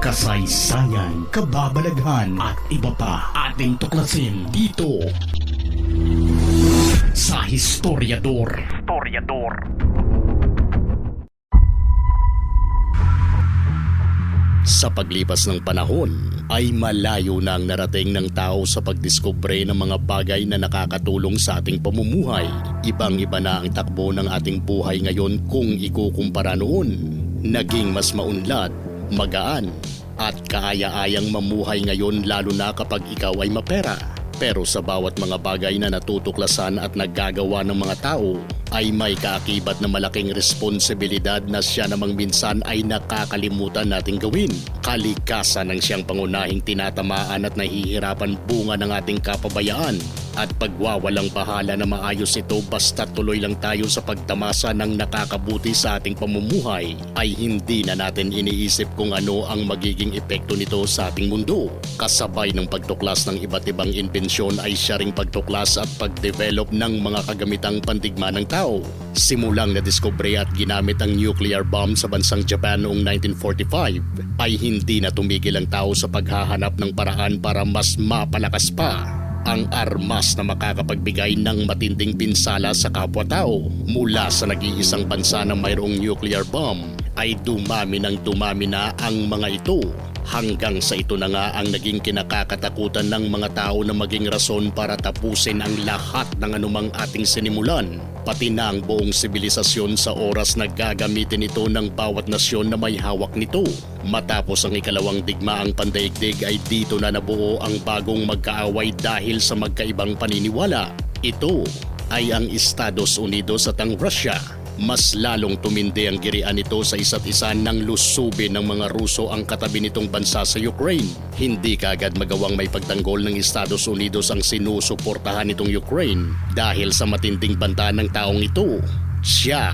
kasaysayan, kababalaghan at iba pa ating tuklasin dito sa Historiador. Historiador. Sa paglipas ng panahon, ay malayo na ang narating ng tao sa pagdiskubre ng mga bagay na nakakatulong sa ating pamumuhay. Ibang-iba na ang takbo ng ating buhay ngayon kung ikukumpara noon. Naging mas maunlad, magaan, at kaaya-ayang mamuhay ngayon lalo na kapag ikaw ay mapera. Pero sa bawat mga bagay na natutuklasan at naggagawa ng mga tao, ay may kaakibat na malaking responsibilidad na siya namang minsan ay nakakalimutan nating gawin. Kalikasan ang siyang pangunahing tinatamaan at nahihirapan bunga ng ating kapabayaan at pagwawalang bahala na maayos ito basta tuloy lang tayo sa pagtamasa ng nakakabuti sa ating pamumuhay ay hindi na natin iniisip kung ano ang magiging epekto nito sa ating mundo. Kasabay ng pagtuklas ng iba't ibang imbensyon ay siya ring pagtuklas at pagdevelop ng mga kagamitang pandigma ng tao. Simulang nadiskubre at ginamit ang nuclear bomb sa bansang Japan noong 1945 ay hindi na tumigil ang tao sa paghahanap ng paraan para mas mapalakas pa ang armas na makakapagbigay ng matinding pinsala sa kapwa-tao mula sa nag-iisang bansa na mayroong nuclear bomb ay dumami ng dumami na ang mga ito hanggang sa ito na nga ang naging kinakakatakutan ng mga tao na maging rason para tapusin ang lahat ng anumang ating sinimulan pati na ang buong sibilisasyon sa oras na gagamitin ito ng bawat nasyon na may hawak nito. Matapos ang ikalawang digmaang pandaigdig ay dito na nabuo ang bagong magkaaway dahil sa magkaibang paniniwala. Ito ay ang Estados Unidos at ang Russia. Mas lalong tumindi ang girian nito sa isa't isa nang lusubin ng mga Ruso ang katabi nitong bansa sa Ukraine. Hindi kagad magawang may pagtanggol ng Estados Unidos ang sinusuportahan nitong Ukraine dahil sa matinding banta ng taong ito. Siya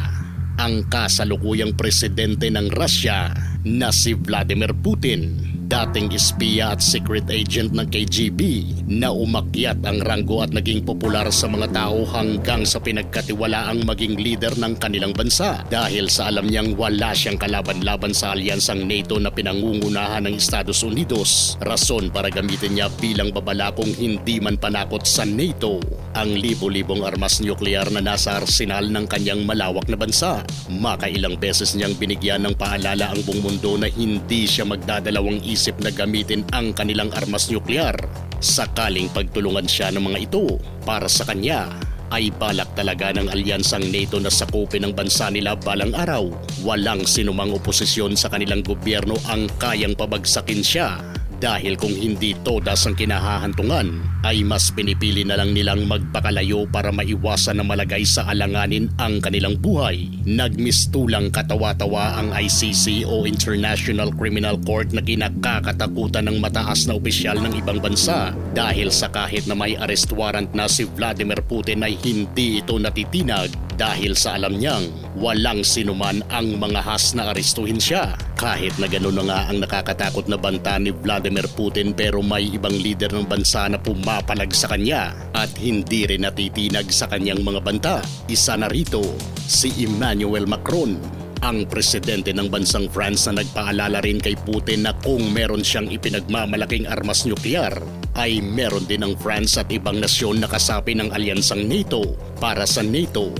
ang kasalukuyang presidente ng Russia na si Vladimir Putin dating espiya at secret agent ng KGB na umakyat ang ranggo at naging popular sa mga tao hanggang sa pinagkatiwalaang maging leader ng kanilang bansa dahil sa alam niyang wala siyang kalaban-laban sa alyansang NATO na pinangungunahan ng Estados Unidos. Rason para gamitin niya bilang babala kung hindi man panakot sa NATO ang libo-libong armas nuklear na nasa arsenal ng kanyang malawak na bansa. Makailang beses niyang binigyan ng paalala ang buong mundo na hindi siya magdadalawang isip na gamitin ang kanilang armas nuklear sakaling pagtulungan siya ng mga ito para sa kanya ay balak talaga ng alyansang NATO na sakupin ang bansa nila balang araw. Walang sinumang oposisyon sa kanilang gobyerno ang kayang pabagsakin siya dahil kung hindi todas ang kinahahantungan, ay mas pinipili na lang nilang magpakalayo para maiwasan na malagay sa alanganin ang kanilang buhay. Nagmistulang katawa-tawa ang ICC o International Criminal Court na kinakakatakutan ng mataas na opisyal ng ibang bansa dahil sa kahit na may arrest warrant na si Vladimir Putin ay hindi ito natitinag dahil sa alam niyang walang sinuman ang mga has na arestuhin siya. Kahit na gano'n na nga ang nakakatakot na banta ni Vladimir Putin pero may ibang leader ng bansa na pumapalag sa kanya at hindi rin natitinag sa kanyang mga banta. Isa na rito, si Emmanuel Macron ang presidente ng bansang France na nagpaalala rin kay Putin na kung meron siyang ipinagmamalaking armas nuklear, ay meron din ng France at ibang nasyon na kasapi ng alyansang NATO. Para sa NATO,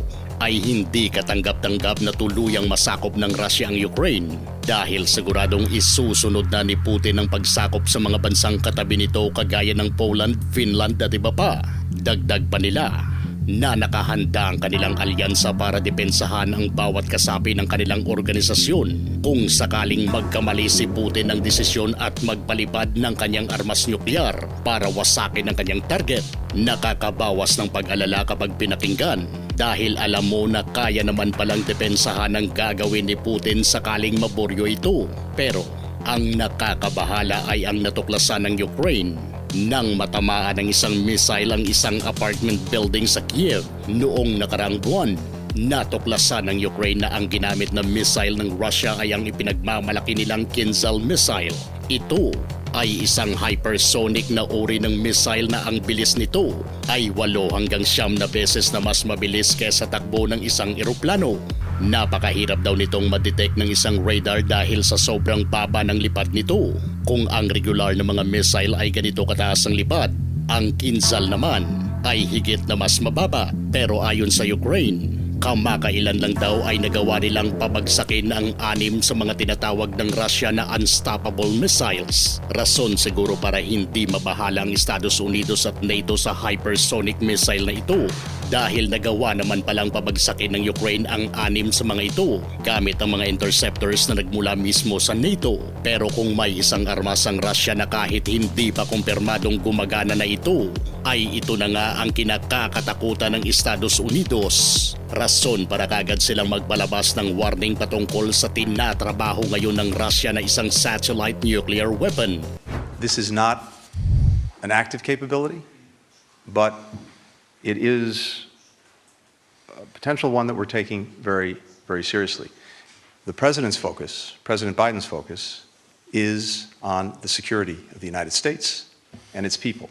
ay hindi katanggap-tanggap na tuluyang masakop ng Russia ang Ukraine dahil siguradong isusunod na ni Putin ang pagsakop sa mga bansang katabi nito kagaya ng Poland, Finland at iba pa. Dagdag pa nila na nakahanda ang kanilang alyansa para depensahan ang bawat kasapi ng kanilang organisasyon kung sakaling magkamali si Putin ng desisyon at magpalipad ng kanyang armas nuklear para wasakin ang kanyang target. Nakakabawas ng pag-alala kapag pinakinggan dahil alam mo na kaya naman palang depensahan ang gagawin ni Putin sakaling maburyo ito. Pero ang nakakabahala ay ang natuklasan ng Ukraine nang matamaan ng isang missile ang isang apartment building sa Kiev noong nakarang buwan. Natuklasan ng Ukraine na ang ginamit na missile ng Russia ay ang ipinagmamalaki nilang Kinzhal missile. Ito ay isang hypersonic na uri ng missile na ang bilis nito ay 8 hanggang siyam na beses na mas mabilis kaysa takbo ng isang eroplano. Napakahirap daw nitong madetect ng isang radar dahil sa sobrang baba ng lipad nito. Kung ang regular na mga missile ay ganito kataas ang lipad, ang Kinzhal naman ay higit na mas mababa. Pero ayon sa Ukraine, kamakailan lang daw ay nagawa nilang pabagsakin ang anim sa mga tinatawag ng Russia na unstoppable missiles. Rason siguro para hindi mabahala ang Estados Unidos at NATO sa hypersonic missile na ito dahil nagawa naman palang pabagsakin ng Ukraine ang anim sa mga ito gamit ang mga interceptors na nagmula mismo sa NATO. Pero kung may isang armas ang Russia na kahit hindi pa kumpirmadong gumagana na ito, ay ito na nga ang kinakakatakutan ng Estados Unidos. Rason para kagad silang magpalabas ng warning patungkol sa tinatrabaho ngayon ng Russia na isang satellite nuclear weapon. This is not an active capability, but it is a potential one that we're taking very, very seriously. The president's focus, President Biden's focus, is on the security of the United States and its people.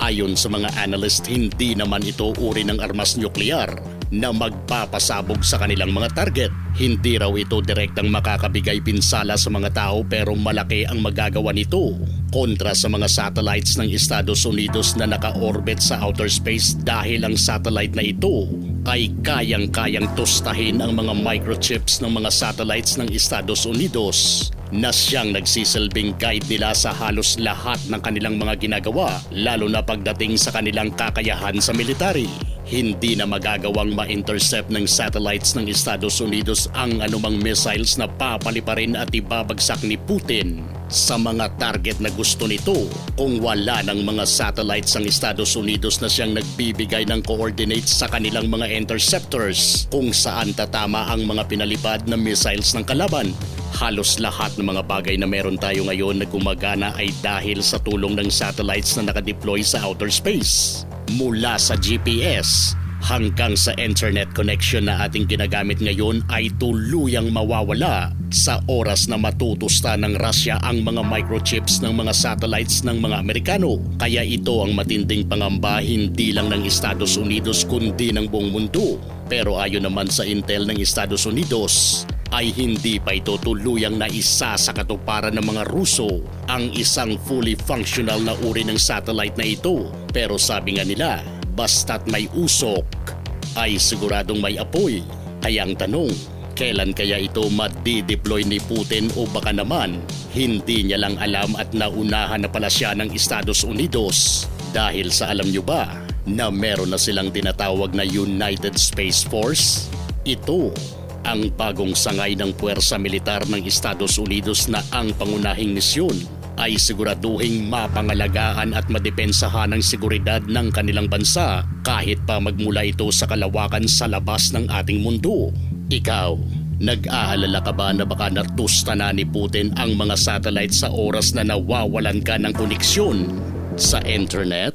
Ayon sa mga analyst, hindi naman ito uri ng armas nuklear na magpapasabog sa kanilang mga target. Hindi raw ito direktang makakabigay pinsala sa mga tao pero malaki ang magagawa nito kontra sa mga satellites ng Estados Unidos na naka-orbit sa outer space dahil ang satellite na ito ay kayang-kayang tustahin ang mga microchips ng mga satellites ng Estados Unidos na siyang nagsisilbing guide nila sa halos lahat ng kanilang mga ginagawa lalo na pagdating sa kanilang kakayahan sa military. Hindi na magagawang ma-intercept ng satellites ng Estados Unidos ang anumang missiles na papaliparin at ibabagsak ni Putin sa mga target na gusto nito kung wala ng mga satellites ng Estados Unidos na siyang nagbibigay ng coordinates sa kanilang mga interceptors kung saan tatama ang mga pinalipad na missiles ng kalaban. Halos lahat ng mga bagay na meron tayo ngayon na gumagana ay dahil sa tulong ng satellites na nakadeploy sa outer space. Mula sa GPS hanggang sa internet connection na ating ginagamit ngayon ay tuluyang mawawala sa oras na matutusta ng Russia ang mga microchips ng mga satellites ng mga Amerikano. Kaya ito ang matinding pangamba hindi lang ng Estados Unidos kundi ng buong mundo. Pero ayon naman sa intel ng Estados Unidos, ay hindi pa ito tuluyang naisa sa katuparan ng mga Ruso ang isang fully functional na uri ng satellite na ito. Pero sabi nga nila, basta't may usok, ay siguradong may apoy. Kaya ang tanong, kailan kaya ito madi-deploy ni Putin o baka naman hindi niya lang alam at naunahan na pala siya ng Estados Unidos dahil sa alam nyo ba na meron na silang tinatawag na United Space Force? Ito ang bagong sangay ng puwersa militar ng Estados Unidos na ang pangunahing misyon ay siguraduhing mapangalagaan at madepensahan ang seguridad ng kanilang bansa kahit pa magmula ito sa kalawakan sa labas ng ating mundo. Ikaw, nag-aalala ka ba na baka natusta na ni Putin ang mga satellite sa oras na nawawalan ka ng koneksyon sa internet?